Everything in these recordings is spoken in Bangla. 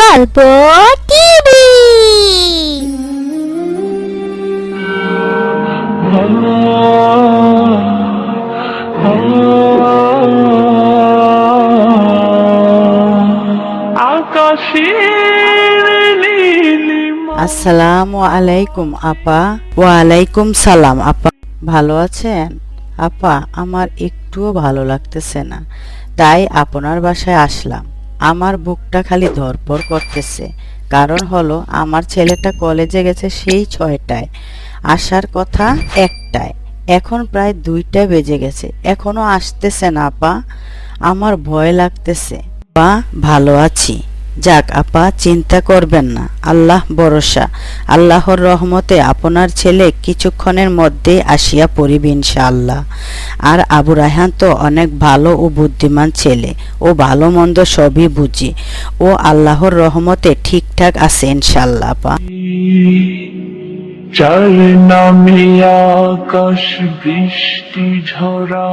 গল্প টিভি। আসসালামু আলাইকুম আপা। ওয়ালাইকুম সালাম আপা। ভালো আছেন? আপা আমার একটুও ভালো লাগতেছে না। তাই আপনার বাসায় আসলাম। আমার বুকটা খালি ধরপর করতেছে। কারণ হলো, আমার ছেলেটা কলেজে গেছে সেই ছয়টায়। আসার কথা একটায়। এখন প্রায় দুইটা বেজে গেছে। এখনও আসতেছে না পা আমার ভয় লাগতেছে। বা ভালো আছি। যাক আপা, চিন্তা করবেন না, আল্লাহ ভরসা। আল্লাহর রহমতে আপনার ছেলে কিছুক্ষণের মধ্যেই আসিয়া পড়িবে ইনশাআল্লাহ। আর আবু রায়হান তো অনেক ভালো ও বুদ্ধিমান ছেলে, ও ভালো মন্দ সবই বুঝি। ও আল্লাহর রহমতে ঠিকঠাক আছে ইনশাআল্লাহ, আপা। বৃষ্টি ঝরা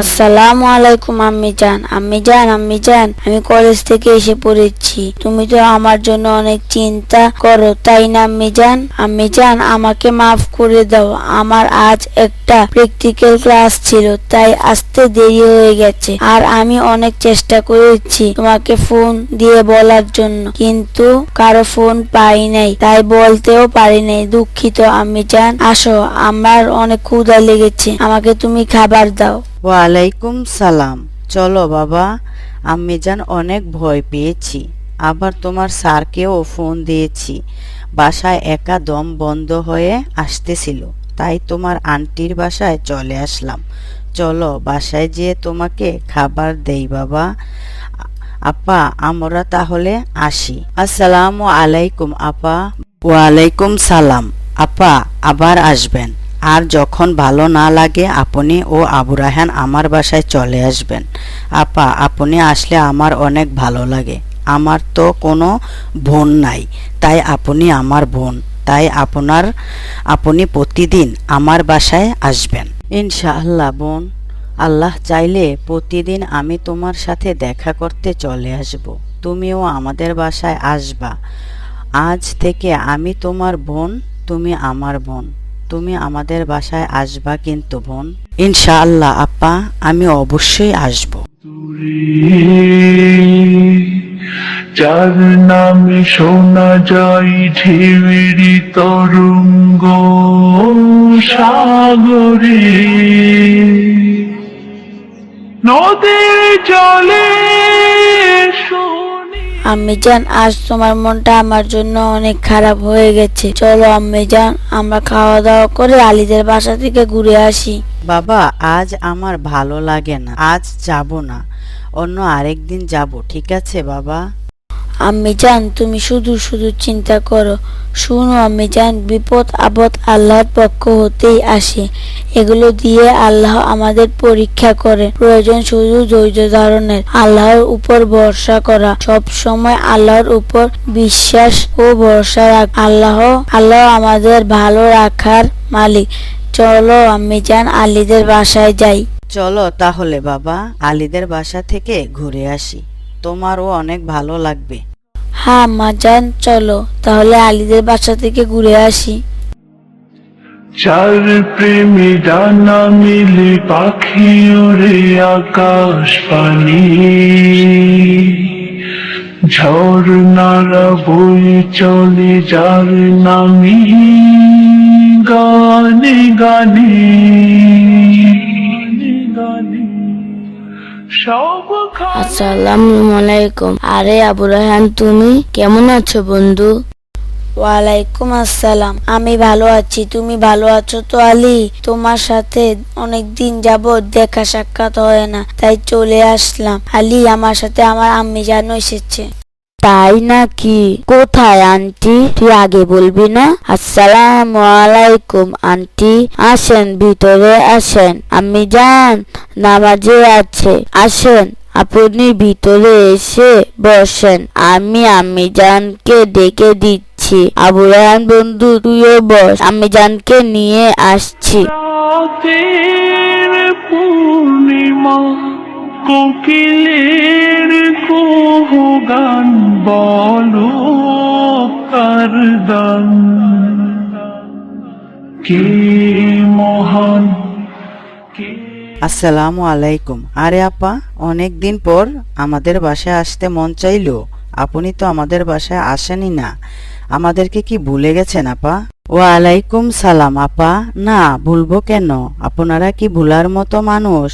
আসসালামু আলাইকুম, আম্মি জান। আম্মি জান আম্মি জান, আমি কলেজ থেকে এসে পড়েছি। তুমি তো আমার জন্য অনেক চিন্তা করো, তাই না, আম্মি জান? আম্মি জান, আমাকে মাফ করে দাও। আমার আজ একটা প্র্যাকটিক্যাল ক্লাস ছিল, তাই আসতে দেরি হয়ে গেছে। আর আমি অনেক চেষ্টা করেছি তোমাকে ফোন দিয়ে বলার জন্য। কিন্তু কারও ফোন পাই নাই, তাই বলতেও পারি নাই। দুঃখিত, আম্মি জান। আসো, আমার অনেক ক্ষুধা লেগেছে। আমাকে তুমি খাবার দাও। ওয়ালাইকুম সালাম। চলো বাবা আমি যান অনেক ভয় পেয়েছি। আবার তোমার স্যারকেও ফোন দিয়েছি। বাসায় একা দম বন্ধ হয়ে আসতেছিল তাই তোমার আন্টির বাসায় চলে আসলাম। চলো বাসায় যেয়ে তোমাকে খাবার দেই বাবা। আপা আমরা তাহলে আসি। আসসালামু আলাইকুম আপা। ওয়ালাইকুম সালাম। আপা আবার আসবেন। আর যখন ভালো না লাগে, আপনি ও আবু রাহান আমার বাসায় চলে আসবেন। আপা, আপনি আসলে আমার অনেক ভালো লাগে। আমার তো কোনো বোন নাই, তাই আপনি আমার বোন। তাই আপনার, আপনি প্রতিদিন আমার বাসায় আসবেন। ইনশাআল্লাহ বোন, আল্লাহ চাইলে প্রতিদিন আমি তোমার সাথে দেখা করতে চলে আসব। তুমিও আমাদের বাসায় আসবা। আজ থেকে আমি তোমার বোন, তুমি আমার বোন। তুমি আমাদের বাসায় আসবা কিন্তু, বোন। ইনশাআল্লাহ, আপা আমি অবশ্যই আসব। যার নামে শোনা যায় ঢেউরি তরঙ্গ সাগরে। নদীর জলে আম্মি যান আজ তোমার মনটা আমার জন্য অনেক খারাপ হয়ে গেছে। চলো আম্মি যান আমরা খাওয়া দাওয়া করে আলিদের বাসা থেকে ঘুরে আসি। বাবা, আজ আমার ভালো লাগে না, আজ যাব না। অন্য আরেকদিন যাব, ঠিক আছে বাবা? আম্মি জান, তুমি শুধু শুধু চিন্তা করো। শুনো আম্মি জান, বিপদ, আপদ আল্লাহর পক্ষ হতেই আসে। এগুলো দিয়ে আল্লাহ আমাদের পরীক্ষা করে। প্রয়োজন শুধু ধৈর্য ধারণের। আল্লাহর উপর ভরসা করা। সব সময় আল্লাহর উপর বিশ্বাস ও ভরসা রাখ। আল্লাহ আল্লাহ আমাদের ভালো রাখার মালিক। চলো আম্মি জান, আলীদের বাসায় যাই। চলো তাহলে বাবা, আলীদের বাসা থেকে ঘুরে আসি। তোমারও অনেক ভালো লাগবে। হ্যাঁ মা মাজান চলো। তাহলে আলীদের বাসা থেকে ঘুরে আসি। চার প্রেমী ডানা মিলে পাখি ওরে আকাশ পানি। ঝর্ণারা বই চলে যার নামি গানে গানে। আসসালামু আলাইকুম আরে আবু রহান তুমি কেমন আছো বন্ধু? ওয়ালাইকুম আসসালাম। আমি ভালো আছি তুমি ভালো আছো? তো আলী তোমার সাথে অনেক দিন যাবত দেখা সাক্ষাৎ হয় না তাই চলে আসলাম। আলী আমার সাথে আমার আম্মি জানো এসেছে। তাই নাকি? কোথায় আন্টি? তুই আগে বলবি না? আসসালাম আলাইকুম, আন্টি। আসেন, ভিতরে আসেন। আমি যান, নামাজে আছে। আসেন, আপনি ভিতরে এসে বসেন। আমি আমি জানকে ডেকে দিচ্ছি। আবু বন্ধু, তুইও বস। আমি জানকে নিয়ে আসছি। পূর্ণিমা কোকিলের কুহু গান বলো কার গান কে মহান কে আসসালামু আলাইকুম। আরে আপা অনেক দিন পর আমাদের বাসায় আসতে মন চাইলো। আপনি তো আমাদের বাসায় আসেনি না। আমাদেরকে কি ভুলে গেছেন আপা? ওয়ালাইকুম সালাম আপা। না ভুলবো কেন? আপনারা কি ভুলার মতো মানুষ?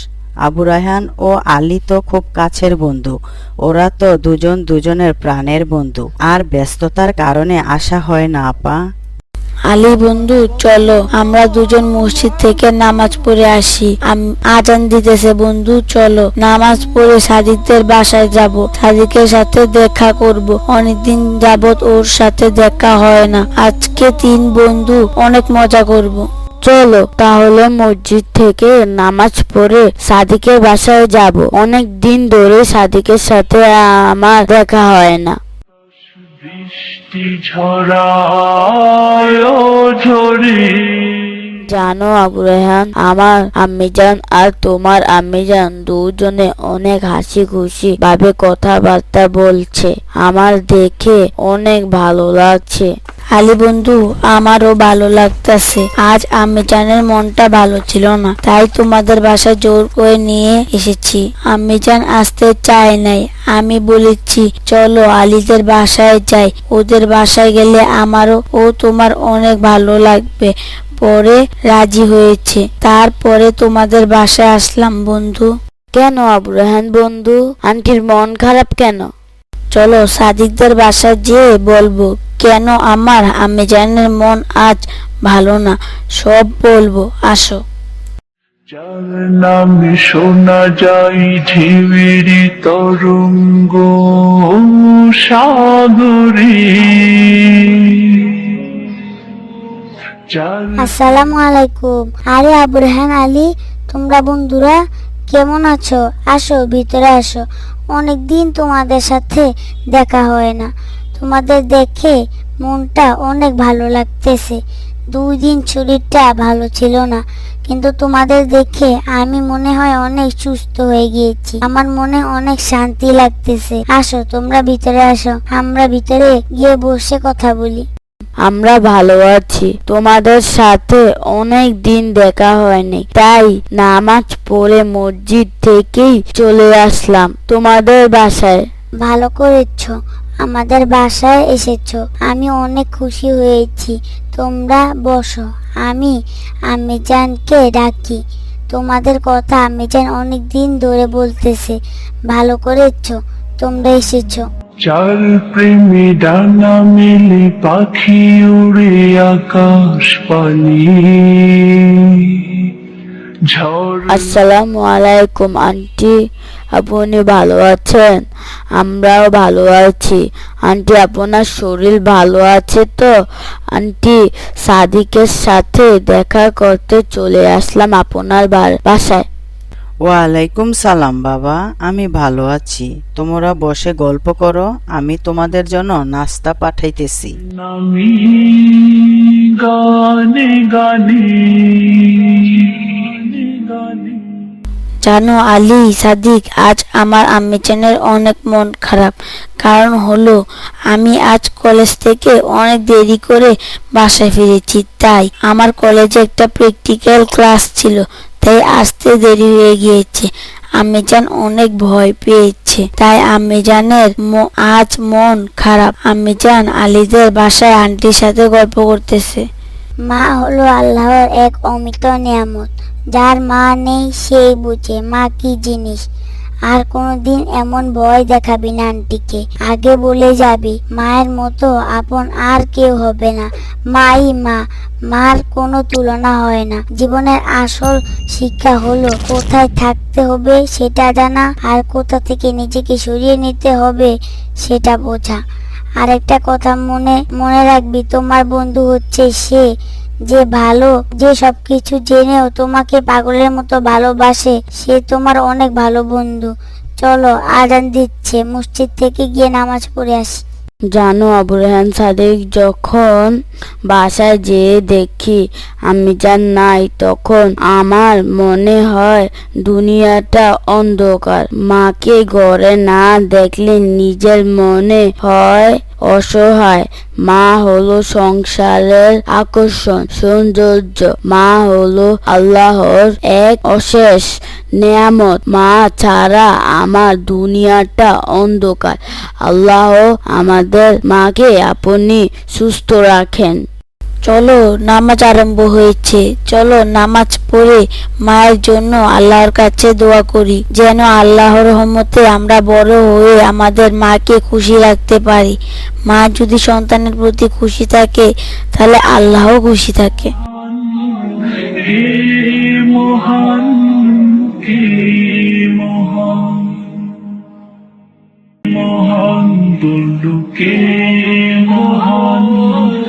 আবু রায়হান ও আলী তো খুব কাছের বন্ধু। ওরা তো দুজন দুজনের প্রাণের বন্ধু। আর ব্যস্ততার কারণে আসা হয় না, আপা। আলী বন্ধু, চলো, আমরা দুজন মসজিদ থেকে নামাজ পড়ে আসি। আজান দিতেছে বন্ধু, চলো, নামাজ পড়ে সাদিকদের বাসায় যাব। সাদিকের সাথে দেখা করব। অনেকদিন যাবত ওর সাথে দেখা হয় না। আজকে তিন বন্ধু, অনেক মজা করব। চলো তাহলে মসজিদ থেকে নামাজ পড়ে সাদিকের বাসায় যাব। অনেক দিন ধরে সাদিকের সাথে আমার দেখা হয় না। বৃষ্টি ঝরায় ঝরে জানো আবু রেহান আমার আম্মিজান আর তোমার আম্মিজান দুজনে অনেক হাসি খুশি ভাবে কথাবার্তা বলছে। আমার দেখে অনেক ভালো লাগছে। আলী বন্ধু আমারও ভালো লাগতেছে। আজ আম্মিজানের মনটা ভালো ছিল না তাই তোমাদের বাসায় জোর করে নিয়ে এসেছি। আম্মিজান আসতে চায় নাই। আমি বলেছি চলো আলীদের বাসায় যাই। ওদের বাসায় গেলে আমারও ও তোমার অনেক ভালো লাগবে পরে রাজি হয়েছে। তারপরে তোমাদের বাসায় আসলাম বন্ধু। কেন আবু রেহান বন্ধু? আন্টির মন খারাপ কেন? চলো সাদিকদের বাসায় যেয়ে বলব। কেন আমার আমি জানের মন আজ ভালো না? সব বলব আসো। যার নামে শোনা যায় তরঙ্গ সাগরে। আসসালামু আলাইকুম। আরে আবু রেহান আলী তোমরা বন্ধুরা কেমন আছো? আসো ভিতরে আসো। অনেকদিন তোমাদের সাথে দেখা হয় না। তোমাদের দেখে মনটা অনেক ভালো লাগতেছে। দুই দিন শরীরটা ভালো ছিল না কিন্তু তোমাদের দেখে আমি মনে হয় অনেক সুস্থ হয়ে গিয়েছি। আমার মনে অনেক শান্তি লাগতেছে। আসো তোমরা ভিতরে আসো। আমরা ভিতরে গিয়ে বসে কথা বলি। আমরা ভালো আছি। তোমাদের সাথে অনেক দিন দেখা হয়নি। তাই নামাজ পড়ে মসজিদ থেকেই চলে আসলাম তোমাদের বাসায়। ভালো করেছ। আমাদের বাসায় এসেছ। আমি অনেক খুশি হয়েছি। তোমরা বসো। আমি আম্মিজানকে ডাকি। তোমাদের কথা আম্মিজান অনেক দিন ধরে বলতেছে। ভালো করেছ? তোমরা এসেছ। যার প্রেমে ডানা মেলে পাখি উড়ে আকাশ পানি। আসসালামু আলাইকুম আন্টি। আপনি ভালো আছেন? আমরাও ভালো আছি। আন্টি আপনার শরীর ভালো আছে তো? আন্টি সাদিকের সাথে দেখা করতে চলে আসলাম আপনার বাসায়। ওয়ালাইকুম সালাম বাবা। আমি ভালো আছি। তোমরা বসে গল্প করো আমি তোমাদের জন্য নাস্তা পাঠাইতেছি। গানে গানে জানো আলী, সাদিক, আজ আমার আম্মিচানের অনেক মন খারাপ। কারণ হলো, আমি আজ কলেজ থেকে অনেক দেরি করে বাসায় ফিরেছি, তাই আমার কলেজে একটা প্র্যাকটিক্যাল ক্লাস ছিল, তাই আসতে দেরি হয়ে গিয়েছে। আম্মিজান অনেক ভয় পেয়েছে, তাই আম্মিজানের আজ মন খারাপ। আম্মিজান আলীদের বাসায় আন্টির সাথে গল্প করতেছে। মা হলো আল্লাহর এক অমিত নিয়ামত। যার মা নেই, সেই বুঝে। মা কি জিনিস? আর কোনোদিন এমন ভয় দেখাবি না আন্টিকে। আগে বলে যাবি, মায়ের মতো আপন আর কেউ হবে না। মাই মা, মার কোনো তুলনা হয় না। জীবনের আসল শিক্ষা হলো, কোথায় থাকতে হবে সেটা জানা, আর কোথা থেকে নিজেকে সরিয়ে নিতে হবে সেটা বোঝা। আরেকটা কথা মনে মনে রাখবি, তোমার বন্ধু হচ্ছে সে যে ভালো, যে সবকিছু জেনেও তোমাকে পাগলের মতো ভালোবাসে, সে তোমার অনেক ভালো বন্ধু। চলো আজান দিচ্ছে, মসজিদ থেকে গিয়ে নামাজ পড়ে আসি। জানো আবু সাদিক, যখন বাসায় যেয়ে দেখি আমি যার নাই, তখন আমার মনে হয় দুনিয়াটা অন্ধকার। মাকে ঘরে না দেখলে নিজের মনে হয় অসহায়। মা হলো সংসারের আকর্ষণ, সৌন্দর্য। মা হলো আল্লাহর এক অশেষ নেয়ামত। মা ছাড়া আমার দুনিয়াটা অন্ধকার। আল্লাহ আমাদের মাকে আপনি সুস্থ রাখেন। চলো, নামাজ আরম্ভ হয়েছে। চলো, নামাজ পড়ে মায়ের জন্য আল্লাহর কাছে দোয়া করি, যেন আল্লাহর রহমতে আমরা বড় হয়ে আমাদের মাকে খুশি রাখতে পারি। মা যদি সন্তানের প্রতি খুশি থাকে, তাহলে আল্লাহও খুশি থাকে। মহান মহান।